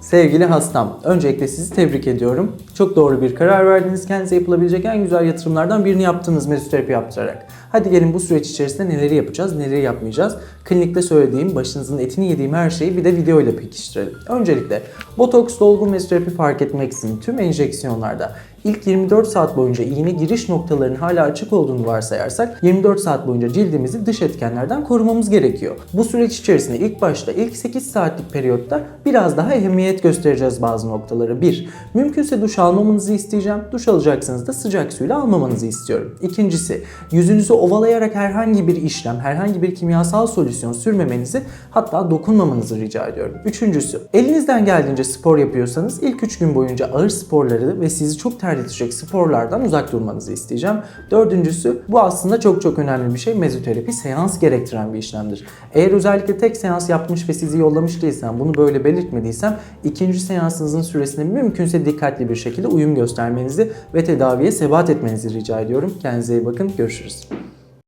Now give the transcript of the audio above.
Sevgili hastam, öncelikle sizi tebrik ediyorum. Çok doğru bir karar verdiniz. Kendinize yapılabilecek en güzel yatırımlardan birini yaptınız mezoterapi yaptırarak. Hadi gelin bu süreç içerisinde neleri yapacağız, neleri yapmayacağız. Klinikte söylediğim, başınızın etini yediğim her şeyi bir de video ile pekiştirelim. Öncelikle botoks, dolgu, mezoterapi fark etmeksizin tüm enjeksiyonlarda ilk 24 saat boyunca iğne giriş noktalarının hala açık olduğunu varsayarsak 24 saat boyunca cildimizi dış etkenlerden korumamız gerekiyor. Bu süreç içerisinde ilk başta ilk 8 saatlik periyotta biraz daha ehemmiyet göstereceğiz bazı noktalara. 1. Mümkünse duş almamanızı isteyeceğim. Duş alacaksınız da sıcak suyla almamanızı istiyorum. İkincisi yüzünüzü ovalayarak herhangi bir işlem, herhangi bir kimyasal solüsyon sürmemenizi hatta dokunmamanızı rica ediyorum. Üçüncüsü elinizden geldiğince spor yapıyorsanız ilk 3 gün boyunca ağır sporları ve sizi çok terletecek sporlardan uzak durmanızı isteyeceğim. Dördüncüsü bu aslında çok çok önemli bir şey. Mezoterapi seans gerektiren bir işlemdir. Eğer özellikle tek seans yapmış ve sizi yollamış değilsem, bunu böyle belirtmediysem ikinci seansınızın süresine mümkünse dikkatli bir şekilde uyum göstermenizi ve tedaviye sebat etmenizi rica ediyorum. Kendinize iyi bakın. Görüşürüz.